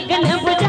ਦੀ ਅਗਨ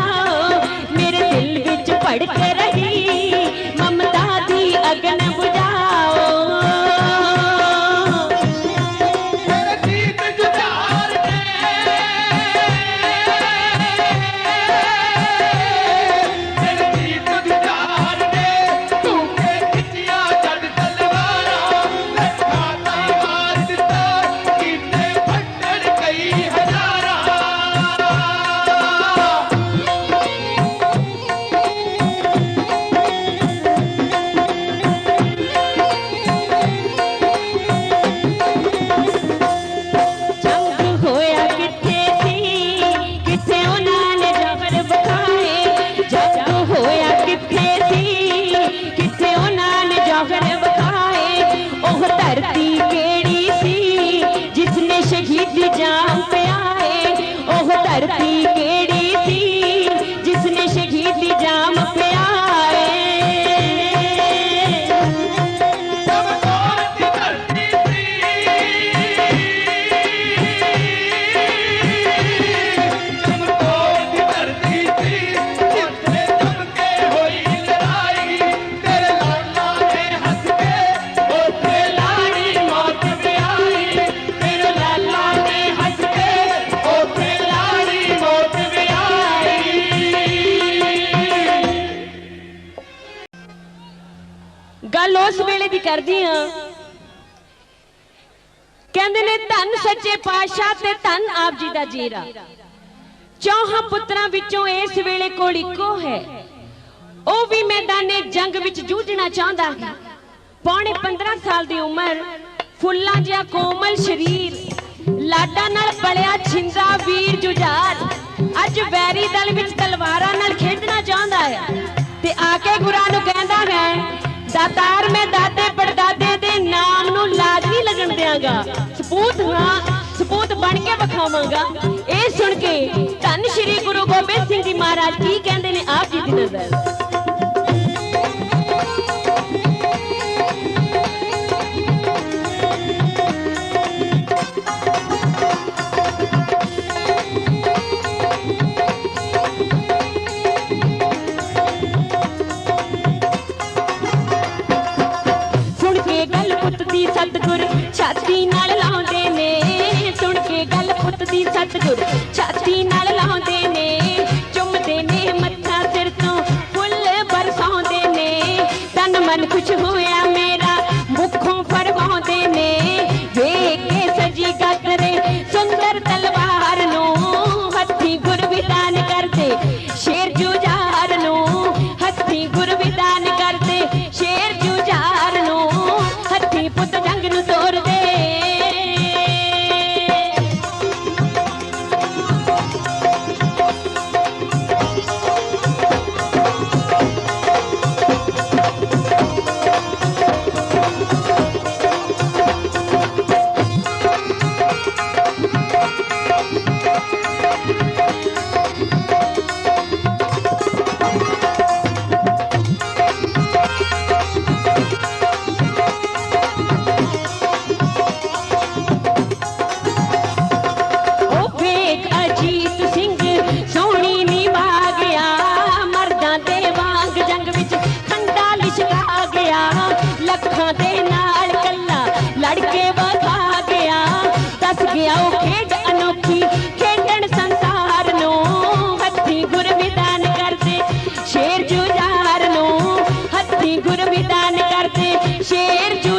ਉਸ ਵੇਲੇ ਦੀ ਕਰਦੀ ਆ ਕਹਿੰਦੇ ਨੇ, ਧੰਨ ਸੱਚੇ ਪਾਤਸ਼ਾਹ ਤੇ ਧੰਨ ਆਪ ਜੀ ਦਾ ਜੀਰਾ। ਚੌਹਾਂ ਪੁੱਤਰਾਂ ਵਿੱਚੋਂ ਇਸ ਵੇਲੇ ਕੋਲ ਇੱਕੋ ਹੈ। ਉਹ ਵੀ ਮੈਦਾਨੇ ਜੰਗ ਵਿੱਚ ਜੂਝਣਾ ਚਾਹੁੰਦਾ ਹੈ। ਪੌਣੇ 15 ਸਾਲ ਦੀ ਉਮਰ, ਫੁੱਲਾਂ ਜਿਹਾ ਕੋਮਲ ਸਰੀਰ, ਲਾਡਾ ਨਾਲ ਪਲਿਆ ਛਿੰਦਾ ਵੀਰ ਜੁਝਾਰ। ਅੱਜ ਵੈਰੀ ਦਲ ਵਿੱਚ ਤਲਵਾਰਾਂ ਨਾਲ ਖੇਡਣਾ ਚਾਹੁੰਦਾ ਹੈ ਤੇ ਆ ਕੇ ਗੁਰਾਂ ਨੂੰ ਕਹਿੰਦਾ ਹੈ ਦਾਤਾਰ ਮੈਂ ਦਾਦੇ ਪੜਦਾਦੇ ਦੇ ਨਾਮ ਨੂੰ ਲਾਜ਼ਮੀ ਲੱਗਣ ਦਿਆਂਗਾ। ਸਪੂਤ ਹਾਂ, ਸਪੂਤ ਬਣ ਕੇ ਵਿਖਾਵਾਂਗਾ। ਇਹ ਸੁਣ ਕੇ ਧੰਨ ਸ਼੍ਰੀ ਗੁਰੂ ਗੋਬਿੰਦ ਸਿੰਘ ਜੀ ਮਹਾਰਾਜ ਕੀ ਕਹਿੰਦੇ ਨੇ ਆਪ ਜੀ ਦੀ ਨਜ਼ਰ। ਛਾਤੀ ਨਾਲ ਲਾਉਂਦੇ ਨੇ। ਸੁਣ ਕੇ ਗੱਲ ਪੁੱਤ ਦੀ ਸਤਗੁਰ। ਛਾਤੀ ਅੱਖਾਂ ਦੇ ਨਾਲ ਕੱਲਾ ਲੜਕੇ ਵਫਾ ਗਿਆ। ਦੱਸ ਗਿਆ ਉਹ ਖੇਡ ਅਨੋਖੀ ਖੇਡਣ ਸੰਸਾਰ ਨੂੰ। ਹੱਥੀ ਗੁਰਵਿਦਾਨ ਕਰਦੇ ਸ਼ੇਰ ਜੁਝਾਰ ਨੂੰ। ਹੱਥੀ ਗੁਰਵਿਦਾਨ ਕਰਦੇ ਸ਼ੇਰ ਜੁ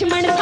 लक्ष्मण